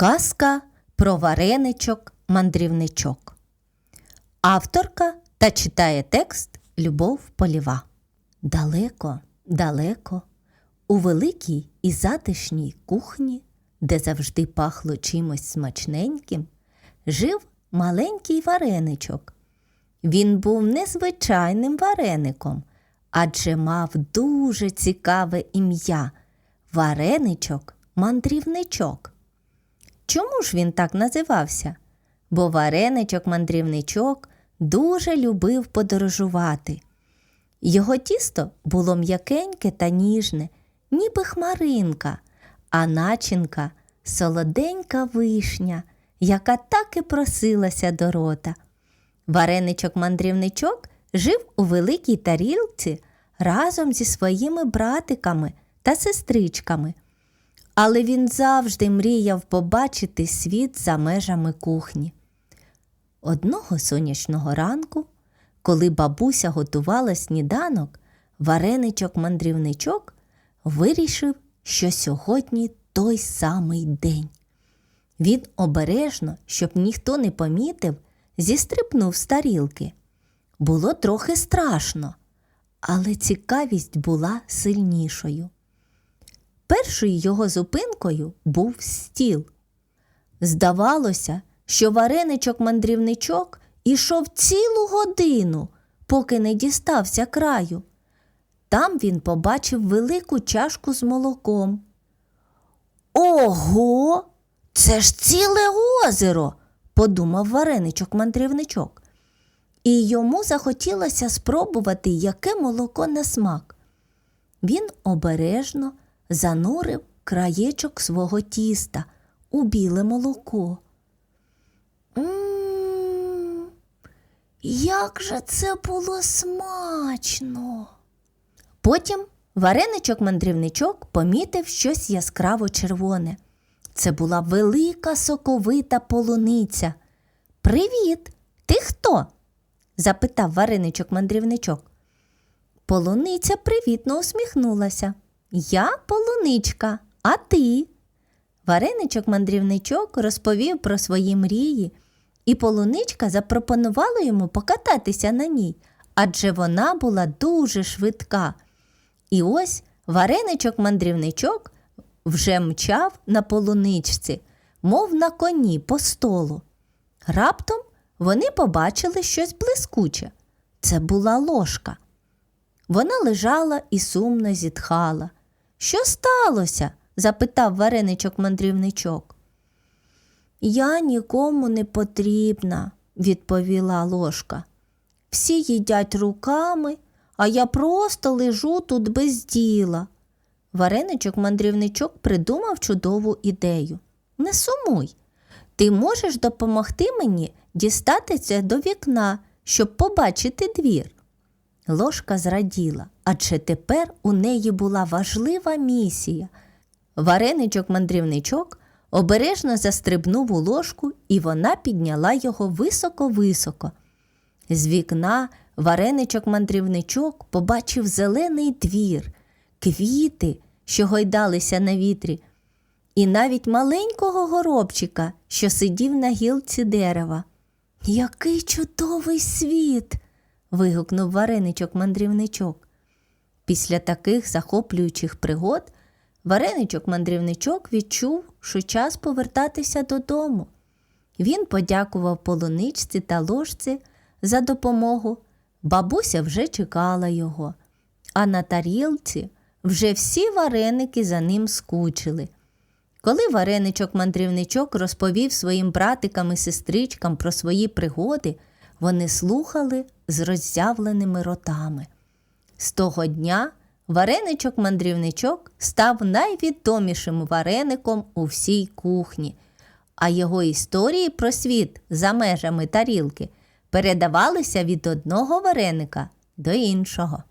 Казка про вареничок мандрівничок. Авторка та читає текст Любов Поліва. Далеко, далеко, у великій і затишній кухні, де завжди пахло чимось смачненьким, жив маленький вареничок. Він був незвичайним вареником, адже мав дуже цікаве ім'я вареничок мандрівничок. Чому ж він так називався? Бо вареничок-мандрівничок дуже любив подорожувати. Його тісто було м'якеньке та ніжне, ніби хмаринка, а начинка солоденька вишня, яка так і просилася до рота. Вареничок-мандрівничок жив у великій тарілці разом зі своїми братиками та сестричками. Але він завжди мріяв побачити світ за межами кухні. Одного сонячного ранку, коли бабуся готувала сніданок, вареничок-мандрівничок вирішив, що сьогодні той самий день. Він обережно, щоб ніхто не помітив, зістрипнув з тарілки. Було трохи страшно, але цікавість була сильнішою. Першою його зупинкою був стіл. Здавалося, що вареничок-мандрівничок ішов цілу годину, поки не дістався краю. Там він побачив велику чашку з молоком. Ого, це ж ціле озеро, подумав вареничок-мандрівничок. І йому захотілося спробувати, яке молоко на смак. Він обережно занурив краєчок свого тіста у біле молоко. М, як же це було смачно. Потім вареничок-мандрівничок помітив щось яскраво червоне. Це була велика соковита полуниця. Привіт! Ти хто? запитав вареничок-мандрівничок. Полуниця привітно усміхнулася. Я полуничка, а ти? Вареничок-мандрівничок розповів про свої мрії, і полуничка запропонувала йому покататися на ній, адже вона була дуже швидка. І ось вареничок-мандрівничок вже мчав на полуничці, мов на коні по столу. Раптом вони побачили щось блискуче. Це була ложка. Вона лежала і сумно зітхала. Що сталося? запитав вареничок-мандрівничок. Я нікому не потрібна, відповіла ложка. Всі їдять руками, а я просто лежу тут без діла. Вареничок-мандрівничок придумав чудову ідею. Не сумуй. Ти можеш допомогти мені дістатися до вікна, щоб побачити двір. Ложка зраділа, адже тепер у неї була важлива місія. Вареничок-мандрівничок обережно застрибнув у ложку, і вона підняла його високо-високо. З вікна вареничок-мандрівничок побачив зелений двір, квіти, що гойдалися на вітрі, і навіть маленького горобчика, що сидів на гілці дерева. Який чудовий світ! Вигукнув вареничок-мандрівничок. Після таких захоплюючих пригод вареничок-мандрівничок відчув, що час повертатися додому. Він подякував полуничці та ложці за допомогу. Бабуся вже чекала його, а на тарілці вже всі вареники за ним скучили. Коли вареничок-мандрівничок розповів своїм братикам і сестричкам про свої пригоди, вони слухали з роззявленими ротами. З того дня вареничок-мандрівничок став найвідомішим вареником у всій кухні, а його історії про світ за межами тарілки передавалися від одного вареника до іншого.